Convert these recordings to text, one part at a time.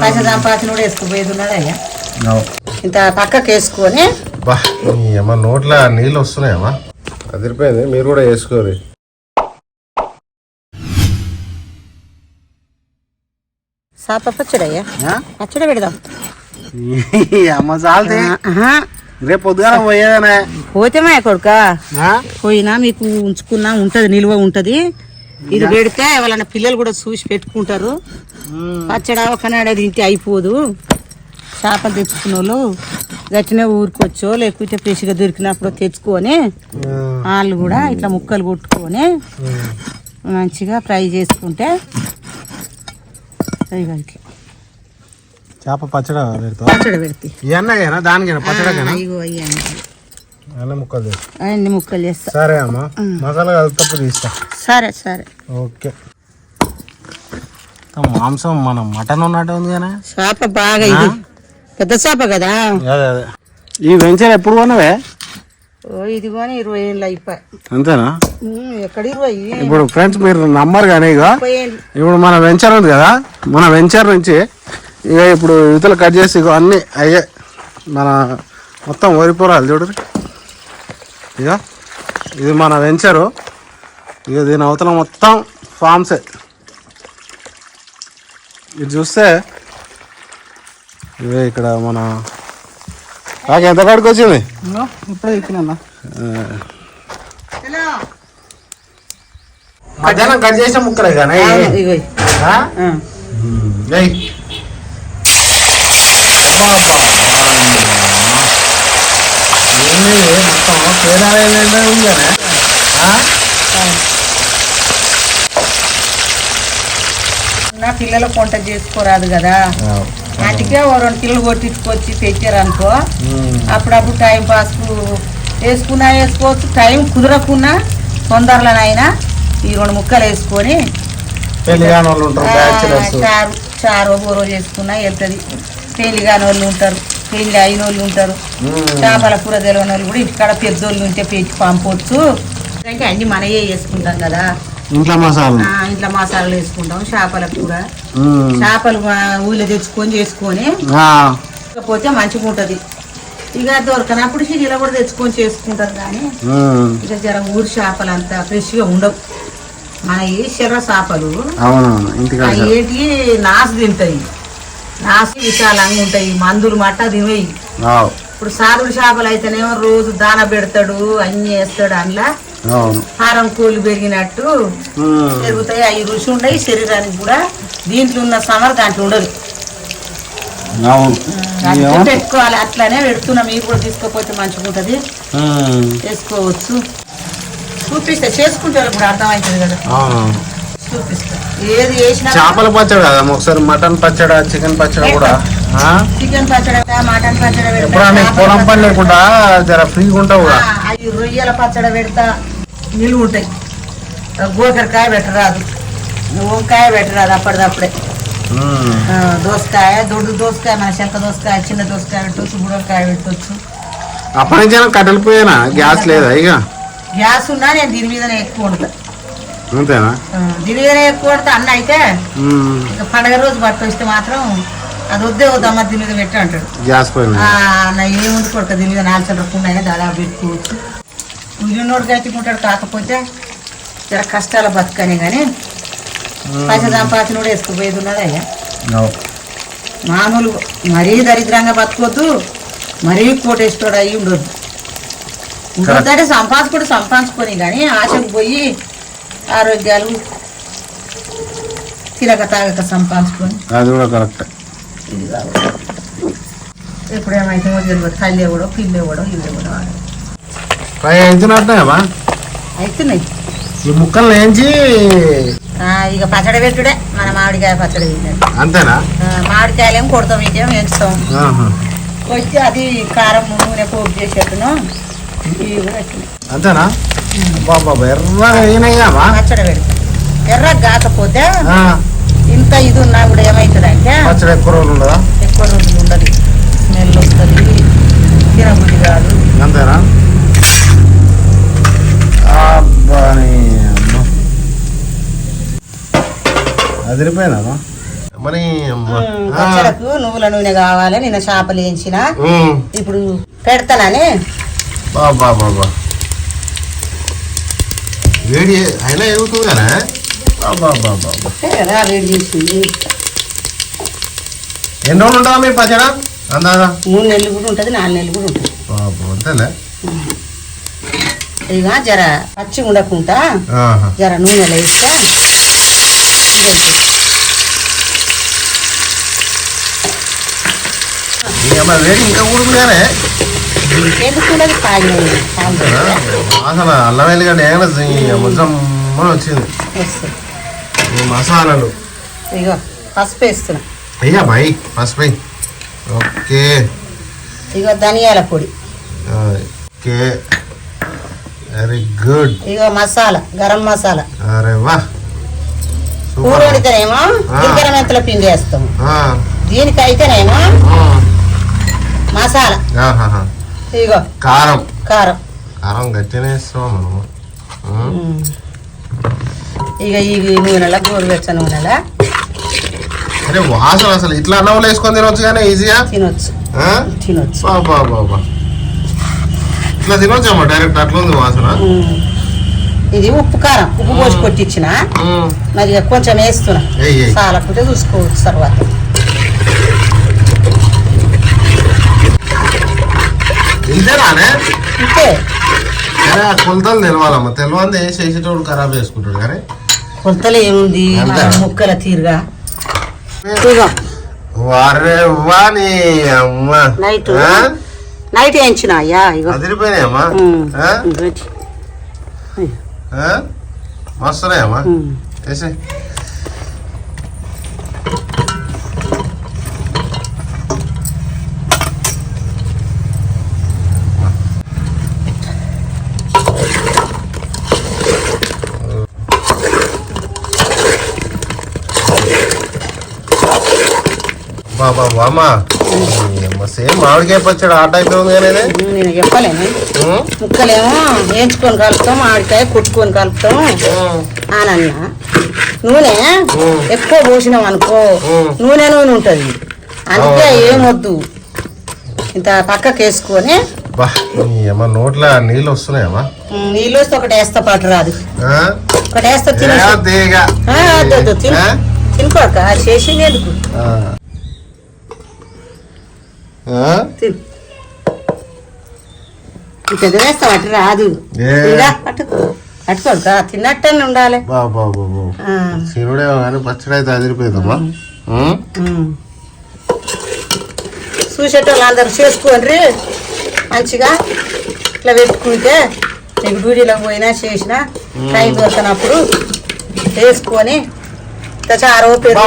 పైసలు సంపాదించిన కూడా వేసుకుపోయేది ఉన్నాడు అయ్యా. ఇంత పక్కకి వేసుకొని అమ్మ నోట్ల నీళ్ళు వస్తున్నాయమ్మా అదిరిపోయింది మీరు కూడా వేసుకోరు సాప పచ్చడి అయ్యా. పచ్చడి పెడదాం. అమ్మ ఆహా. రేపు పొద్దుగాల పోయేదనే. పోతేమా కొడుక? పోయినా మీకు ఉంచుకున్నా ఉంటది నిల్వ ఉంటది. ఇది పెడితే వాళ్ళ పిల్లలు కూడా చూసి పెట్టుకుంటారు. పచ్చడి ఒకనాడే తింటే అయిపోదు. చేపలు తెచ్చుకున్న వాళ్ళు గట్టినే ఊరుకోవచ్చో. లేకపోతే ఫ్రెష్గా దొరికినప్పుడు తెచ్చుకొని వాళ్ళు కూడా ఇట్లా ముక్కలు కొట్టుకొని మంచిగా ఫ్రై చేసుకుంటే ఇట్లా చేప పచ్చడి పెడతావు? పచ్చడి పెడితే. ఇవన్నగేనా దానికేనా? ఇగో అన్న ముక్కలు చేస్తా. అన్ని ముక్కలు చేస్తా. సరే అమ్మ. మసాలా కలిపి తీస్తా. సరే సరే. ఓకే. మాంసం మనం మటన్ ఉన్నట్టు ఉంది కానీ చేప బాగా ఇది. పెద్ద చేప కదా? అదే అదే. ఈ వెంచర్ ఎప్పుడు కొనవే? ఓ ఇది కొని ఇరవై ఏళ్ళు అయిపోయి. అంతేనా? ఎక్కడ ఇరవై? ఇప్పుడు ఫ్రెండ్స్ మీరు నమ్మరు కానీ ఇక ఇప్పుడు మన వెంచర్ ఉంది కదా మన వెంచర్ నుంచి ఇక ఇప్పుడు యువతలు కట్ చేసి ఇక అన్నీ అయ్యే మన మొత్తం ఓరిపోరాలు చూడరు ఇక ఇది మన వెంచరు. ఇక దీని అవతల మొత్తం ఫామ్సే. ఇది చూస్తే ఇవే ఇక్కడ మన నాకు ఎంత కాడికి వచ్చింది? ఇప్పుడే ఇచ్చినా మధ్యాహ్నం కట్ చేసిన ముక్కలే కానీ ఇగో. మొత్తం పేదాలయంలో ఉంది కదా ఆ? నా పిల్లలకు వంట చేసుకోరాదు కదా. వాటికే ఓ రెండు కిలోలు కొట్టించుకొచ్చి తెచ్చారు అనుకో ఉమ్. అప్పుడప్పుడు టైం పాస్కు వేసుకున్నా వేసుకోవచ్చు టైం కుదరకున్నా తొందరలోనైనా ఈ రెండు ముక్కలు వేసుకొని చారు చారు బోరో చేసుకున్నా వెళ్తుంది. పెళ్ళి కాని వాళ్ళు ఉంటారు. పెళ్ళి అయిన వాళ్ళు ఉంటారు చేపల కూర తెలియని వాళ్ళు కూడా ఇంటికాడ పెద్దోళ్ళు ఉంటే పెంచి పంపవచ్చు ఇంకా అన్ని మనయే వేసుకుంటాం కదా. ఇంట్లో మసాలా ఆ, ఇంట్లో మసాలాలు వేసుకుంటాం చేపల కూర. చేపలు ఊళ్ళో తెచ్చుకొని చేసుకొని. ఇకపోతే మంచిగా ఉంటుంది. ఇక దొరకనప్పుడు సిటీలో కూడా తెచ్చుకొని చేసుకుంటారు కానీ. ఇక జర ఊరి చేపలు అంత ఫ్రెష్గా ఉండవు. మన ఈ శర్ర చేపలు ఏంటి? నాసు తింటాయి. నాసు విశాలంగా ఉంటాయి. మందులు మట్ట తినవి ఇప్పుడు సారుడు చేపలు అయితేనేమో రోజు దాన పెడతాడు అన్ని వేస్తాడు అందులో. హారం కోళ్ళు పెరిగినట్టు. పెరుగుతాయి. అవి రుచి ఉండయి శరీరానికి కూడా దీంట్లో ఉన్న సమర్ దాంట్లో ఉండదు. పెట్టుకోవాలి. అట్లానే పెడుతున్నా. మీరు కూడా తీసుకోకపోతే మంచిగా ఉంటుంది. చేసుకోవచ్చు చూపిస్తా చేసుకుంటే వాళ్ళకి కూడా అర్థమవుతుంది కదా. చూపిస్తా. ఏది వేసినా చేపల పచ్చడి కదా ఒకసారి మటన్ పచ్చడి చికెన్ పచ్చడి కూడా. ఆ? చికెన్ పచ్చడి పెడతా, మటన్ పచ్చడి పెడతా, ఎప్పుడన్నా నీకు చేపల పొలం పని పచ్చడి లేకుండా జర ఫ్రీగా ఉంటావు కూడా. ఆ, అవి రొయ్యల పచ్చడి పెడతా నిలువ ఉంటాయి. గోకరకాయ పెట్టరాదు. వంకాయ పెట్టరాదు అప్పటిదప్పుడే. ఉమ్. ఆ, దోసకాయ దొడ్డు దోసకాయ మన శంక దోసకాయ చిన్న దోసకాయ పెట్టవచ్చు బుడకాయ పెట్టవచ్చు అప్పటి నుంచి అయినా కట్టెలు పోయానా? గ్యాస్ లేదా ఇక? గ్యాస్ ఉన్నా నేను దీని మీదనే ఎక్కువ వండుతా. అంతేనా? ఎక్కువ వండుతా అన్న అయితే. ఇక పండగ రోజు పట్టు వస్తే మాత్రం అది వద్దే వద్దమ్మ దీని మీద పెట్టు అంటాడు. గ్యాస్ పోయింది ఆ, నా ఏముంది కొడుక దీని మీద నాలుగు రకం అయినా దాదాపు పెట్టుకోవచ్చు. ఉల్లినోడు గట్టికుంటాడు కాకపోతే జర కష్టాల బతుకనే కానీ పైసలు సంపాదించిన కూడా వేసుకుపోయేది ఉన్నది. అయ్యా. మామూలు మరీ దరిద్రంగా బతకొద్దు మరీ కోటేశ్వరుడు అయ్యి ఉండొద్దు. ఉండొద్దంటే సంపాదించుకుంటే సంపాదించుకొని కానీ ఆశకు పోయి ఆరోగ్యాలు తిరగ తాగక సంపాదించుకొని. అది కూడా కరెక్ట్. ఇది ఎప్పుడు ఏమైతే తెలియదు తల్లి ఎవడో పిల్లి ఎవడో ఇల్లు ఎవడో ఫ్రై అవుతున్నట్టున్నాయమ్మా అవుతున్నాయి ఈ ముక్కలు వేయించి ఇక పచ్చడి పెట్టుడే మన మామిడికాయ పచ్చడి పెట్టినట్టు అంతేనా? మామిడికాయలేం కొడతాం ఇంకేం ఆహా. వచ్చి అది కారం నూనె పోపు చేసేట్టును. అంతేనా? బాబా ఎర్రగా అయినాయిగామా పచ్చడి పెడతాం. ఎర్ర కాకపోతే ఆ, ఇంత ఇది ఉన్నా కూడా ఏమవుతుందంటే పచ్చడి ఎక్కువ రోజులు ఉండదా? ఎక్కువ రోజులు ఉండదు. స్మెల్ వస్తుంది తినబుద్ధి కాదు. అంతేనా. అదిరిపోయినామా మరి నువ్వుల నూనె కావాలి నిన్న చేపలు వేయించిన. ఇప్పుడు పెడతానని బాబా బాబా వేడి అయినా ఎగుతుంది కదా బాబా బాబా వేడి చేసింది ఎన్ని రోజులు ఉంటావా మీ పచ్చడా? అందాదా మూడు నెలలు కూడా ఉంటుంది నాలుగు నెలలు కూడా ఉంటుంది. బాబా అంతేలే. ఇక జర పచ్చి ఉండకుండా. జర నూనెలో వేస్తే వేడి ఇంకా కూడుకునే ఉండదు తాగిన వాసన అల్లం వెల్లిగడ్డ ఏమైనా ముద్దమ్మని వచ్చింది. మసాలాలు. ఇగో పసుపు వేస్తున్నా. అయ్యా బాయ్ పసుపు ఓకే. ఇగో ధనియాల పొడి. ఓకే. Very good. ఇగో మసాలా గరం మసాలా. అరే వా. కూర వండితేనేమో దిగ్గర మెంతుల పిండి వేస్తాము. ఆ, దీనికైతేనేమో ఆ. మసాలా. ఇగో. కారం. కారం. కారం గట్టినే ఇస్తాం మనము. ఇక ఈ నూనెల గోరువెచ్చ నూనెల? అరే వాసన అసలు ఇట్లా అన్నం వేసుకొని తినొచ్చు కానీ ఈజీగా తినొచ్చు? తినొచ్చు. బాబా బాబా ఇట్లా తినొచ్చమ్మా డైరెక్ట్ అట్లా ఉంది వాసన. ఇది ఉప్పు కారం. ఉప్పు పోసి కొట్టించిన. మరి కొంచెం వేస్తున్నా. చాలకుంటే చూసుకోవచ్చు తర్వాత. ఇంతేనానే అంతే కానీ ఆ కొలతలు తెలవాలమ్మా తెలవంది చేసేటోడు ఖరాబ్ చేసుకుంటాడు కానీ కొలతలు ఏముంది అంతే. ముక్కల తీరుగా ఇదిగో వారే వాని అమ్మ నైట్ ఆ? నైట్ వేయించిన అయ్యా ఇగో అదిరిపోయినాయమ్మా ఉమ్. ఆ? ఇంకోటి. ఆ? మస్తున్నాయమ్మా ఉమ్. వేసే బాబా బామా సేమ్ మామిడికాయ పచ్చడి ఆ టైప్ ఉంది కానీ నేను చెప్పలేను? ముక్కలేమో వేయించుకొని కలుపుతాం ఆడికాయ కొట్టుకొని కలుపుతాం. అని అన్న నూనె. ఎక్కువ పోసినాం అనుకో. నూనె నూనె ఉంటుంది అందుకే. ఏమొద్దు ఇంత పక్కకి వేసుకొని నోట్ల నీళ్ళు వస్తున్నాయమ్మా నీళ్ళు వస్తే ఒకటి వేస్తా పాటు రాదు? ఒకటి వేస్తా తిన? తినుకోక చేసి ఎందుకు ఆ. ఆ? తిను ఇంత వేస్తా అటు రాదు. ఏ. ఇంకా అటు అట్టుకోక తిన్నట్టని ఉండాలి. శివుడేమో కానీ పచ్చడి అయితే అదిరిపోయిందమ్మా. చూసేటోళ్ళు అందరు చేసుకోండి మంచిగా ఇట్లా పెట్టుకుంటే మీకు డ్యూటీలోకి పోయినా చేసినా టైం దొరికినప్పుడు వేసుకొని చారో పెరుగు.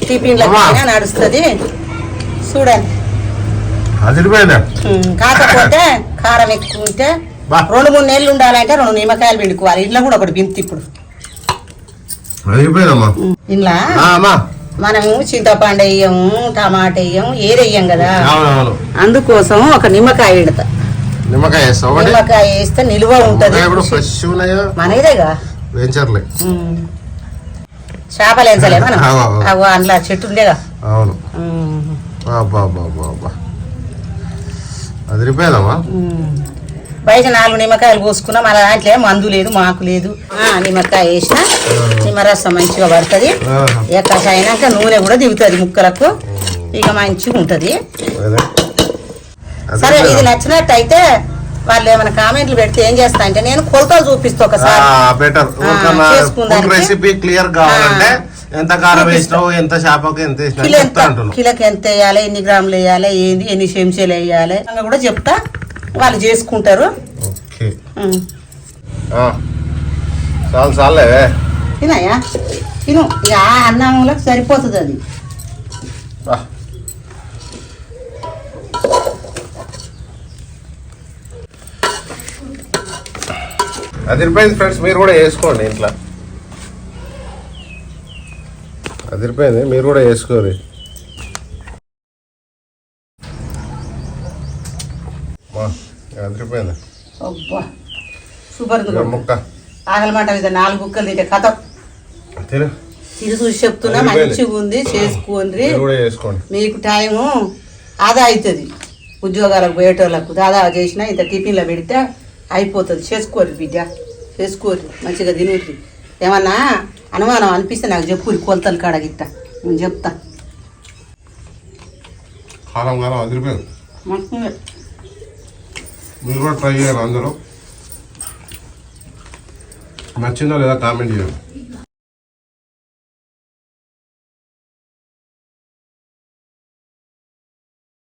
టిఫిన్లకు నడుస్తుంది. చూడండి. అదిరిపోయిందా కాకపోతే కారం ఎక్కువ ఉంటే. రెండు మూడు నెలలు ఉండాలంటే రెండు నిమ్మకాయలు పిండుకోవాలి. ఇంట్లో కూడా ఒకటి బింతి ఇప్పుడు. ఇంట్లో మనము చింతపండు వేయము టమాటా వేయము ఏది వేయం కదా? అందుకోసం ఒక నిమ్మకాయ పెడతా. నిమ్మకాయ నిమ్మకాయ వేస్తే నిల్వ ఉంటది. మనదేగా? వెంచర్లే. చేపలు ఎంచలే మనం. అందులో చెట్టు ఉండేగా. అవును. బయట నాలుగు నిమ్మకాయలు పోసుకున్నా మన దాంట్లో మందు లేదు మాకు లేదు. నిమ్మకాయ వేసిన నిమ్మరసం మంచిగా పడుతుంది. ఎక్కడ అయినాక నూనె కూడా దిగుతుంది ముక్కలకు. ఇక మంచిగా ఉంటది. సరే ఇది. నచ్చినట్టు అయితే వాళ్ళు ఏమైనా కామెంట్లు పెడితే ఏం చేస్తా అంటే నేను కొలతలు చూపిస్తా ఒకసారి. చేసుకుందానికి. రెసిపీ క్లియర్ కావాలంటే ఎంత కారం వేసినావు ఎంత చేపకు ఎంత కిలో ఎంత? కిలోకి ఎంత వేయాలి ఎన్ని గ్రాములు వేయాలి ఏంది ఎన్ని చెంచాలు వేయాలి అని కూడా చెప్తా. వాళ్ళు చేసుకుంటారు. ఓకే. ఉమ్. చాలు చాలే తినాయా? తిను. ఇక ఆ అన్నంలోకి సరిపోతుంది అది. బా. అదిరిపోయింది ఫ్రెండ్స్ మీరు కూడా వేసుకోండి ఇంట్లో. అదిరిపోయింది మీరు కూడా వేసుకోరు మా, అదిరిపోయింది అబ్బా సూపర్ ఉంది ఇదిగో ముక్క. ఆకలి మాట మీద నాలుగు బుక్కలు తింటే కథ. తిను. చూసి చెప్తున్నా మంచిగా ఉంది చేసుకోండి. మీకు టైము ఆదా అవుతుంది ఉద్యోగాలకు పోయేటోళ్ళకు దాదా చేసినా ఇంత టిఫిన్లో పెడితే అయిపోతుంది. చేసుకోరు బిడ్డ. చేసుకోరు. మంచిగా తినరు ఏమన్నా అనుమానం అనిపిస్తే నాకు చెప్పు కొలతలు కాడ గిట్ట నేను చెప్తా కాలం కాలం అదిరిపోయింది మీరు కూడా ట్రై చేయాలి అందరూ నచ్చిందో లేదా కామెంట్ చేయండి